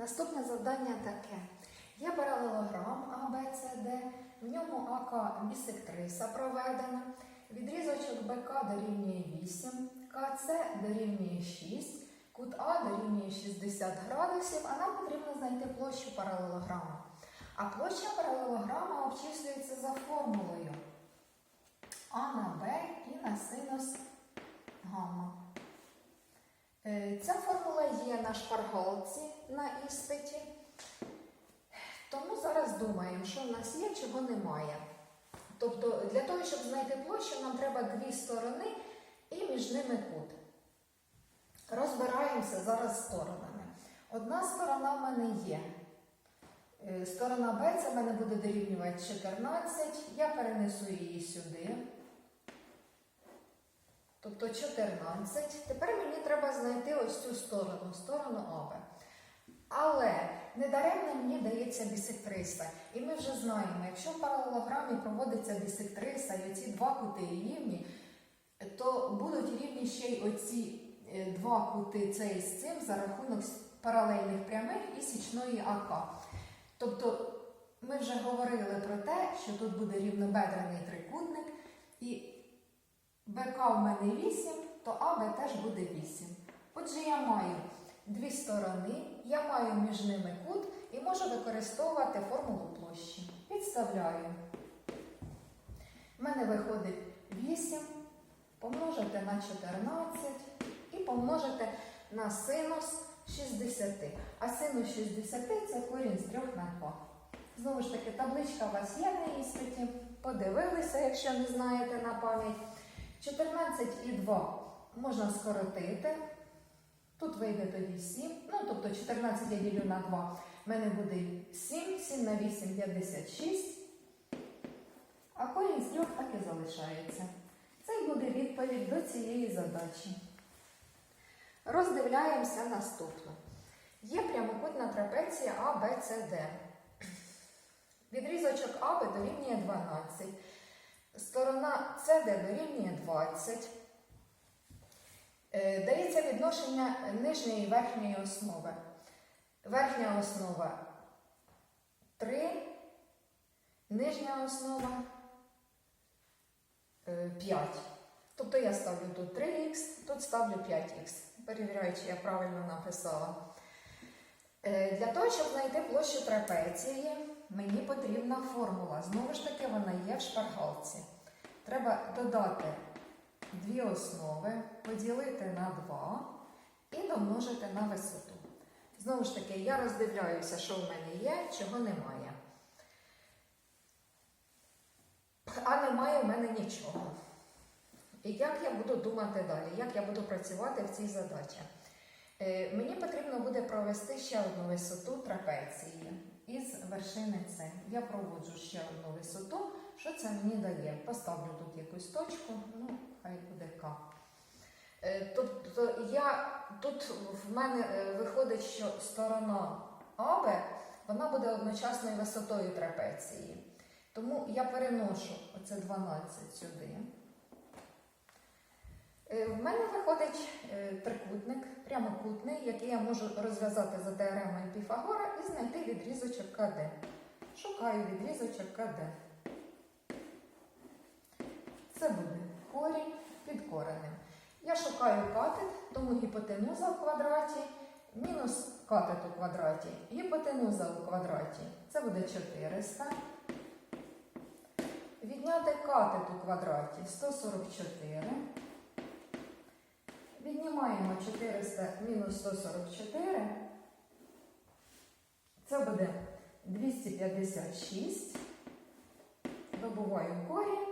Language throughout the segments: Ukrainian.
Наступне завдання таке. Є паралелограм А, в ньому АК бісектриса проведена, відрізочок БК дорівнює 8, КЦ дорівнює 6, кут А дорівнює 60 градусів, а нам потрібно знайти площу паралелограма. А площа паралелограма обчислюється за формулою А на Б і на синус гамма. Е, Ця формула є на шпаргалці на іспиті. Тому зараз думаємо, що в нас є, чого немає. Тобто, для того, щоб знайти площу, нам треба дві сторони і між ними кут. Розбираємося зараз сторонами. Одна сторона в мене є. Е, Сторона Б це в мене буде дорівнювати 14. Я перенесу її сюди. Тобто 14. Тепер мені треба знайти ось цю сторону, сторону АБ. Але недаремно мені дається бісектриса. І ми вже знаємо, якщо в паралелограмі проводиться бісектриса і оці два кути рівні, то будуть рівні ще й оці е, два кути цей з цим за рахунок паралельних прямих і січної АК. Тобто ми вже говорили про те, що тут буде рівнобедрений трикутник, і БК в мене 8, то АБ теж буде 8. Отже, я маю дві сторони, я маю між ними кут і можу використовувати формулу площі. Підставляю. У мене виходить 8 помножити на 14 і помножити на синус 60. А синус 60 це корінь з 3 на 2. Знову ж таки, табличка у вас є на іспиті. Подивилися, якщо не знаєте на пам'ять. 14 і 2 можна скоротити. Тут вийде тоді 7. Ну, тобто 14 я ділю на 2. У мене буде 7, 7 на 8 56. А корінь з 3 так і залишається. Це буде відповідь до цієї задачі. Роздивляємося наступну. Є прямокутна трапеція А, Б, С, Д. Відрізочок АБ дорівнює 12. Сторона СД дорівнює 20. Е, Дається відношення нижньої і верхньої основи. Верхня основа 3, нижня основа 5. Тобто я ставлю тут 3х, тут ставлю 5х. Перевіряю, чи я правильно написала. Е, Для того, щоб знайти площу трапеції, мені потрібна формула. Знову ж таки, вона є в шпаргалці. Треба додати дві основи, поділити на 2 і домножити на висоту. Знову ж таки, я роздивляюся, що в мене є, чого немає. А немає в мене нічого. І як я буду думати далі, як я буду працювати в цій задачі? Е, Мені потрібно буде провести ще одну висоту трапеції із вершини С. Я проводжу ще одну висоту. Що це мені дає? Поставлю тут якусь точку, ну, хай буде К. Е, Тобто я, тут в мене е, виходить, що сторона АБ вона буде одночасною висотою трапеції. Тому я переношу оце 12 сюди. В мене виходить е, трикутник, прямокутний, який я можу розв'язати за теоремою Піфагора і знайти відрізочок КД. Шукаю відрізочок КД. Це буде корінь під коренем. Я шукаю катет, тому гіпотенуза в квадраті мінус катет у квадраті. Гіпотенуза у квадраті це буде 400. Відняти катет у квадраті 144. Віднімаємо 400 мінус 144. Це буде 256. Добуваю корінь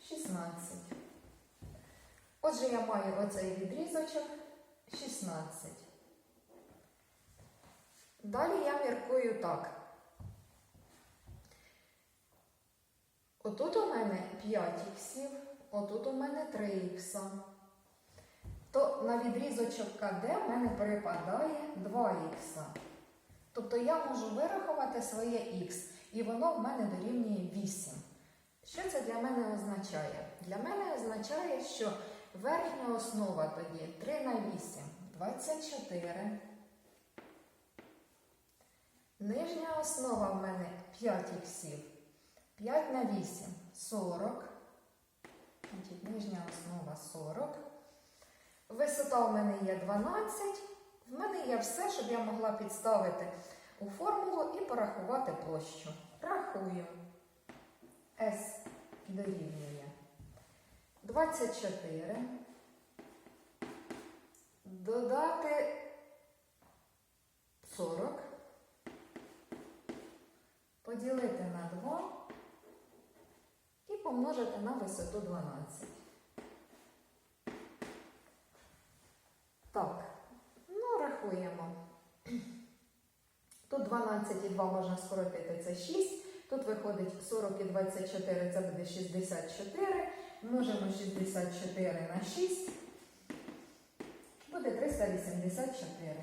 16. Отже, я маю оцей відрізочок 16. Далі я міркую так. Отут у мене 5 іксів, отут у мене 3 ікса. То на відрізочок КД в мене перепадає 2 ікса. Тобто я можу вирахувати своє х, і воно в мене дорівнює 8. Що це для мене означає? Для мене означає, що верхня основа тоді 3 на 8 24. Нижня основа в мене 5 іксів. 5 на 8 40. Значить, нижня основа 40. Висота в мене є 12. В мене є все, щоб я могла підставити у формулу і порахувати площу. Рахую. S дорівнює 24. Додати 40. Поділити на 2 і помножити на висоту 12. 12,2 можна скоротити, це 6. Тут виходить 40 і 24, це буде 64. Множимо 64 на 6. Буде 384.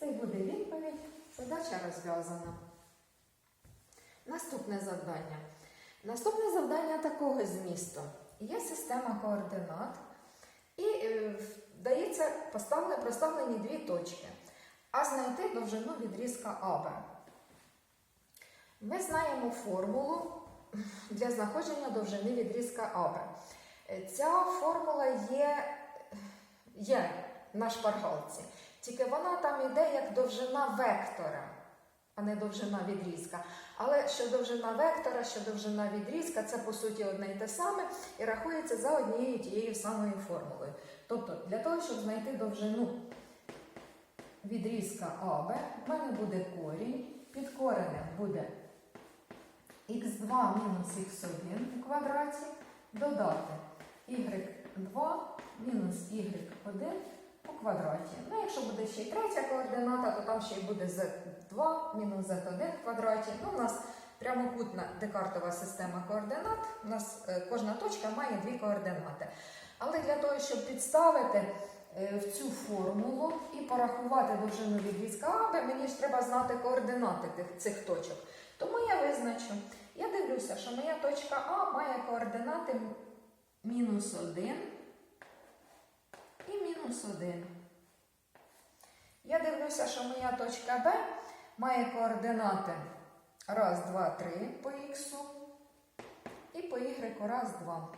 Це й буде відповідь. Задача розв'язана. Наступне завдання. Наступне завдання такого змісту. Є система координат і е, дається поставлені дві точки а знайти довжину відрізка АБ. Ми знаємо формулу для знаходження довжини відрізка АБ. Ця формула є, є на шпаргалці, тільки вона там йде як довжина вектора, а не довжина відрізка. Але що довжина вектора, що довжина відрізка, це по суті одне й те саме і рахується за однією тією самою формулою. Тобто, для того, щоб знайти довжину відрізка АБ, в мене буде корінь, під коренем буде х2 мінус х1 у квадраті, додати y2 мінус y1 у квадраті. Ну, якщо буде ще й третя координата, то там ще й буде z2 мінус z1 в квадраті. Ну, у нас прямокутна декартова система координат. У нас е, кожна точка має дві координати. Але для того, щоб підставити в цю формулу і порахувати довжину відрізка АБ, мені ж треба знати координати цих точок. Тому я визначу. Я дивлюся, що моя точка А має координати мінус 1 і мінус 1. Я дивлюся, що моя точка Б має координати 1, 2, 3 по х і по y 1, 2.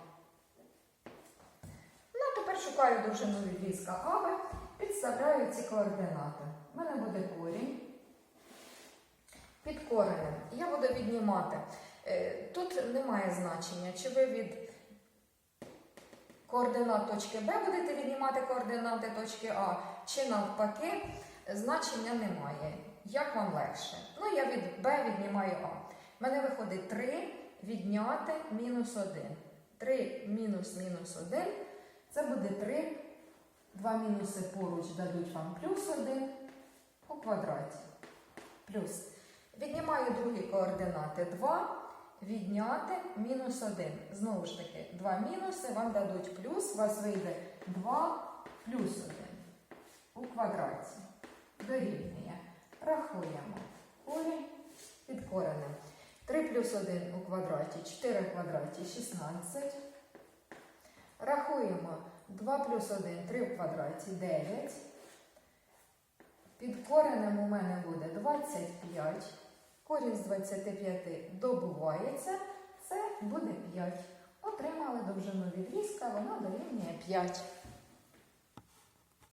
Тепер шукаю довжину відрізка АБ, підставляю ці координати. У мене буде корінь. Під коренем. Я буду віднімати. Е, Тут немає значення, чи ви від координат точки Б будете віднімати координати точки А, чи навпаки, значення немає. Як вам легше? Ну, я від Б віднімаю А. У мене виходить 3 відняти мінус 1. 3 мінус мінус 1 це буде 3. Два мінуси поруч дадуть вам плюс 1 у квадраті. Плюс. Віднімаю другі координати 2, відняти мінус 1. Знову ж таки, 2 мінуси вам дадуть плюс, у вас вийде 2 плюс 1 у квадраті. Дорівнює. Рахуємо. Корінь під коренем. 3 плюс 1 у квадраті, 4 в квадраті 16. Рахуємо 2 плюс 1, 3 в квадраті 9. Під коренем у мене буде 25. Корінь з 25 добувається, це буде 5. Отримали довжину відрізка, вона дорівнює 5.